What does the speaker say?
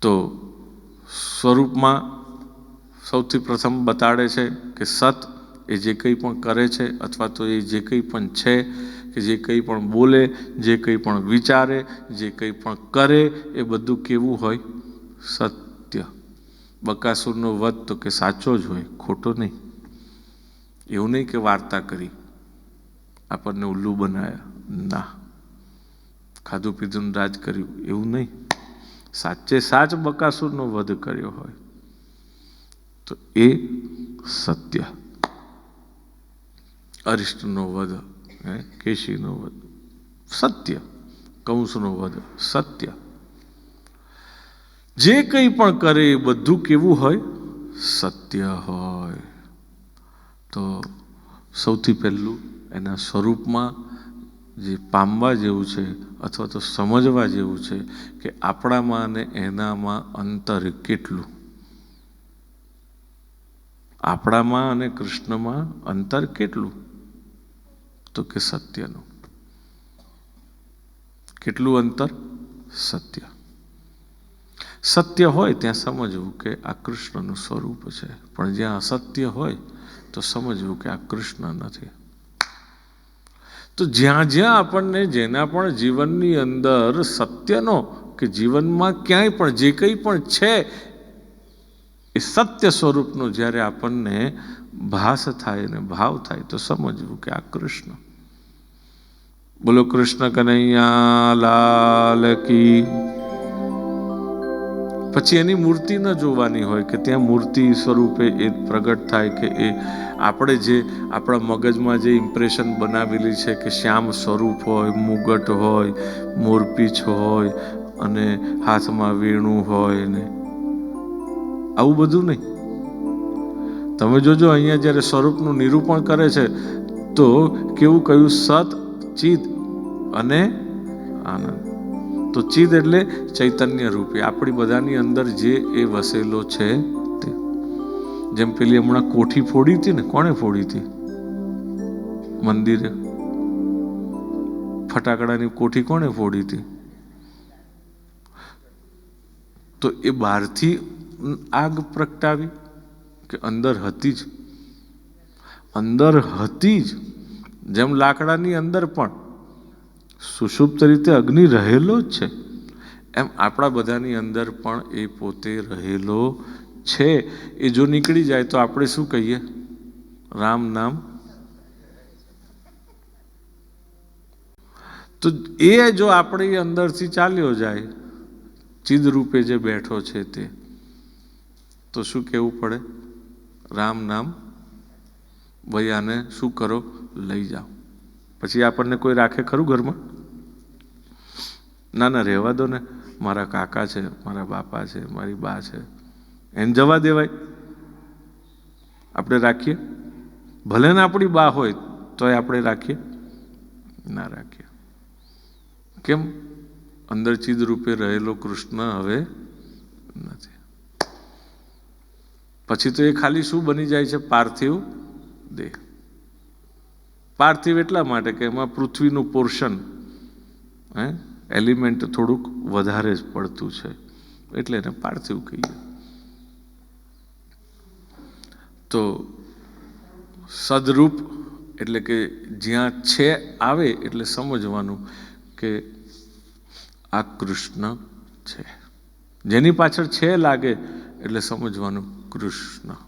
તો સ્વરૂપમાં સૌથી પ્રથમ બતાડે છે કે સત એ જે કંઈ પણ કરે છે અથવા તો એ જે કંઈ પણ છે કે જે કંઈ પણ બોલે, જે કંઈ પણ વિચારે, જે કંઈ પણ કરે, એ બધું કેવું હોય? સત્ય. બકાસુરનો વધ તો કે સાચો જ હોય, ખોટો નહીં. એવું નહીં કે વાર્તા કરી. આપણને ઉલ્લુ બનાવ્યા ના. ખાધું પીધું રાજ કર્યું. એવું નહીં. સાચે સાચ બકાસુરનો વધ કર્યો હોય તો એ સત્ય. અરિષ્ટનો વધ કેશીનો વધ, સત્ય. કંસનો વધ, સત્ય. જે કંઈ પણ કરે એ બધું કેવું હોય? સત્ય હોય. તો સૌથી પહેલું એના સ્વરૂપમાં જે પામવા જેવું છે અથવા તો સમજવા જેવું છે કે આપણામાં અને એનામાં અંતર કેટલું? આપણામાં અને કૃષ્ણમાં અંતર કેટલું? તો કે સત્યનું. કેટલું અંતર? સત્ય. સત્ય હોય ત્યાં સમજવું કે આ કૃષ્ણનું સ્વરૂપ છે. પણ જ્યાં અસત્ય હોય તો સમજવું કે આ કૃષ્ણ નથી. તો જ્યાં જ્યાં આપણને જેના પણ જીવનની અંદર સત્યનો કે જીવનમાં ક્યાંય પણ જે કંઈ પણ છે, એ સત્ય સ્વરૂપનો જ્યારે આપણને ભાસ થાય અને ભાવ થાય, તો સમજવું કે આ કૃષ્ણ. બોલો કૃષ્ણ કનૈયા, લાલ કી પછી એની મૂર્તિ ન જોવાની હોય કે ત્યાં મૂર્તિ સ્વરૂપે એ પ્રગટ થાય કે એ આપણે જે આપણા મગજમાં જે ઇમ્પ્રેશન બનાવેલી છે કે શ્યામ સ્વરૂપ હોય, મુગટ હોય, મોરપીછ હોય અને હાથમાં વેણું હોય ને આવું બધું નહીં. તમે જોજો અહીંયા જ્યારે સ્વરૂપનું નિરૂપણ કરે છે તો કેવું કહ્યું સત ચિત અને આનંદ. તો ચિદ એટલે ચૈતન્ય રૂપે. આપણી બધાની અંદર જે એ વસેલો છે તે. જેમ પેલી હમણાં કોઠી ફોડી હતી ને, કોણે ફોડી હતી? મંદિરે. ફટાકડાની કોઠી કોણે ફોડી હતી? તો એ બહારથી આગ પ્રગટાવી કે અંદર હતી જ? અંદર હતી જ. જેમ લાકડાની અંદર પણ. સુષુપ્ત રીતે અગ્નિ રહેલો જ છે. એમ આપણા બધાની અંદર પણ એ પોતે રહેલો છે. એ જો નીકળી જાય તો આપણે શું કહીએ? રામ નામ? તો એ જો આપણી અંદરથી ચાલ્યો જાય ચિદરૂપે જે બેઠો છે તે, તો શું કહેવું પડે? રામ નામ? ભાઈ આને શું કરો? લઈ જાઓ. પછી આપણને કોઈ રાખે ખરું ઘરમાં? ના ના, રહેવા દો ને. મારા કાકા છે, મારા બાપા છે, મારી બા છે. એને જવા દેવાય. આપણે રાખીએ? ભલે ને આપણી બા હોય, તોય આપણે રાખીએ? ના રાખીએ. કેમ? અંદર ચીજ રૂપે રહેલો કૃષ્ણ હવે નથી. પછી તો એ ખાલી શું બની જાય છે? પાર્થિવ દેહ. પાર્થિવ એટલા માટે કે એમાં પૃથ્વીનું પોર્શન, હે, એલિમેન્ટ થોડુંક વધારે જ પડતું છે. એટલે એને પાર્થિવ કહીએ. તો સદરૂપ એટલે કે જ્યાં છે, આવે એટલે સમજવાનું કે આ કૃષ્ણ છે. જેની પાછળ છે લાગે એટલે સમજવાનું કૃષ્ણ.